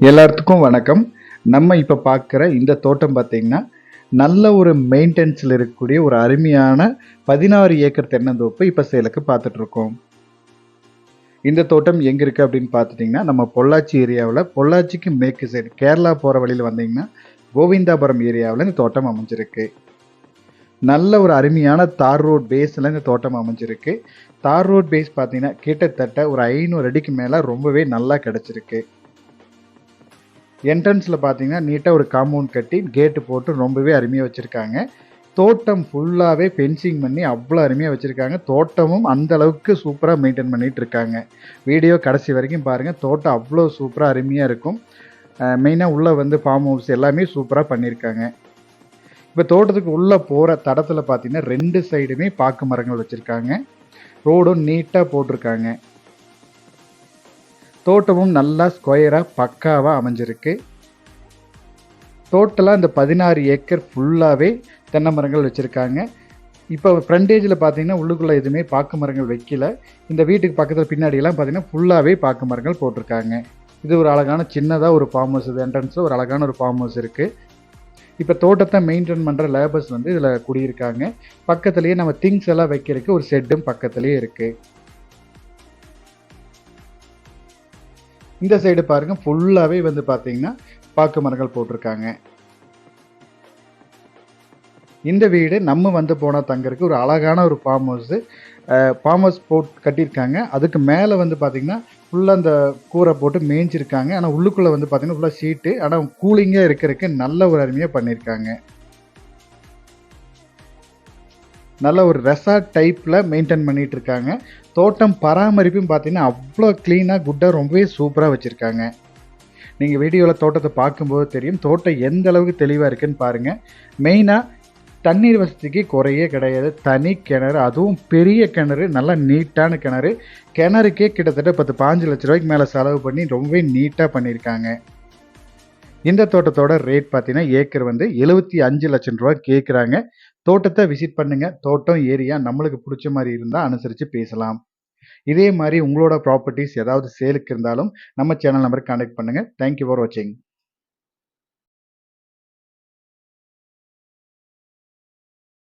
எல்லாத்துக்கும் வணக்கம். நம்ம இப்போ பார்க்குற இந்த தோட்டம் பார்த்தீங்கன்னா நல்ல ஒரு மெயின்டெனன்ஸில் இருக்கக்கூடிய ஒரு அருமையான பதினாறு ஏக்கர் தென்னந்தோப்பு இப்போ சேலுக்கு பார்த்துட்ருக்கோம் இந்த தோட்டம் எங்கே இருக்குது அப்படின்னு பார்த்துட்டிங்கன்னா நம்ம பொள்ளாச்சி ஏரியாவில் பொள்ளாச்சிக்கு மேற்கு சைடு கேரளா போகிற வழியில் வந்தீங்கன்னா கோவிந்தாபுரம் ஏரியாவில் இந்த தோட்டம் அமைஞ்சிருக்கு. நல்ல ஒரு அருமையான தார் ரோட் பேஸில் இந்த தோட்டம் அமைஞ்சிருக்கு. தார் ரோட் பேஸ் பார்த்தீங்கன்னா கிட்டத்தட்ட ஒரு ஐநூறு அடிக்கு மேலே ரொம்பவே நல்லா கிடச்சிருக்கு. என்ட்ரன்ஸில் பார்த்தீங்கன்னா நீட்டாக ஒரு காம்பவுண்ட் கட்டி கேட்டு போட்டு ரொம்பவே அருமையாக வச்சுருக்காங்க. தோட்டம் ஃபுல்லாகவே ஃபென்சிங் பண்ணி அவ்வளோ அருமையாக வச்சுருக்காங்க. தோட்டமும் அந்த அளவுக்கு சூப்பராக மெயின்டைன் பண்ணிகிட்டு இருக்காங்க. வீடியோ கடைசி வரைக்கும் பாருங்கள் தோட்டம் அவ்வளோ சூப்பராக அருமையாக இருக்கும். மெயினாக உள்ளே வந்து ஃபார்ம் ஹவுஸ் எல்லாமே சூப்பராக பண்ணியிருக்காங்க இப்போ தோட்டத்துக்கு உள்ளே போகிற தடத்தில் பார்த்தீங்கன்னா ரெண்டு சைடுமே பாக்கு மரங்கள் வச்சுருக்காங்க. ரோடும் நீட்டாக போட்டிருக்காங்க. தோட்டமும் நல்லா ஸ்கொயராக பக்காவாக அமைஞ்சிருக்கு. டோட்டலாக இந்த பதினாறு ஏக்கர் ஃபுல்லாகவே தென்னை மரங்கள் வச்சுருக்காங்க. இப்போ ஃப்ரண்டேஜில் பார்த்தீங்கன்னா உள்ளுக்குள்ளே எதுவுமே பாக்கு மரங்கள் வைக்கல. இந்த வீட்டுக்கு பக்கத்தில் பின்னாடியெல்லாம் பார்த்தீங்கன்னா ஃபுல்லாகவே பாக்கு மரங்கள் போட்டிருக்காங்க. இது ஒரு அழகான சின்னதாக ஒரு ஃபார்ம் ஹவுஸ் இது என்ட்ரன்ஸில் ஒரு அழகான ஒரு ஃபார்ம் ஹவுஸ் இருக்குது இப்போ தோட்டத்தை மெயின்டைன் பண்ணுற லேபர்ஸ் வந்து இதில் குடியிருக்காங்க. பக்கத்துலேயே நம்ம திங்ஸ் எல்லாம் வைக்கிறதுக்கு ஒரு ஷெட்டும் பக்கத்துலேயே இருக்குது இந்த சைடு பாருங்கள் ஃபுல்லாகவே வந்து பார்த்தீங்கன்னா பாக்கு மரங்கள் போட்டிருக்காங்க. இந்த வீடு நம்ம வந்து போனால் தங்கறதுக்கு ஒரு அழகான ஒரு farm house farm house boat கட்டியிருக்காங்க. அதுக்கு மேலே வந்து பார்த்திங்கன்னா ஃபுல்லாக அந்த கூரை போட்டு மேய்ஞ்சிருக்காங்க. ஆனால் உள்ளுக்குள்ளே வந்து பார்த்திங்கன்னா ஃபுல்லாக ஷீட்டு ஆனால் கூலிங்காக இருக்கிறதுக்கு நல்ல ஒரு அருமையாக பண்ணியிருக்காங்க. நல்ல ஒரு ரெசார்ட் டைப்பில் மெயின்டைன் பண்ணிகிட்டு இருக்காங்க தோட்டம் பராமரிப்பும் பார்த்தீங்கன்னா அவ்வளோ க்ளீனாக குட்டாக ரொம்பவே சூப்பராக வச்சுருக்காங்க. நீங்கள் வீடியோவில் தோட்டத்தை பார்க்கும்போது தெரியும். தோட்டம் எந்த அளவுக்கு தெளிவாக இருக்குன்னு பாருங்கள் மெயினாக தண்ணீர் வசதிக்கு குறையே கிடையாது. தனி கிணறு அதுவும் பெரிய கிணறு நல்லா நீட்டான கிணறு. கிணறுக்கே கிட்டத்தட்ட பத்து பாஞ்சு லட்ச ரூபாய்க்கு மேலே செலவு பண்ணி ரொம்பவே நீட்டாக பண்ணியிருக்காங்க. இந்த தோட்டத்தோட ரேட் பார்த்தீங்கன்னா ஏக்கர் வந்து எழுபத்தி அஞ்சு லட்சம் ரூபா கேட்குறாங்க தோட்டத்தை விசிட் பண்ணுங்கள் தோட்டம் ஏரியா நம்மளுக்கு பிடிச்ச மாதிரி இருந்தால் அனுசரித்து பேசலாம். இதே மாதிரி உங்களோட ப்ராப்பர்ட்டிஸ் ஏதாவது சேலுக்கு இருந்தாலும் நம்ம சேனல் நம்பருக்கு கான்டாக்ட் பண்ணுங்கள் தேங்க்யூ ஃபார் வாட்சிங்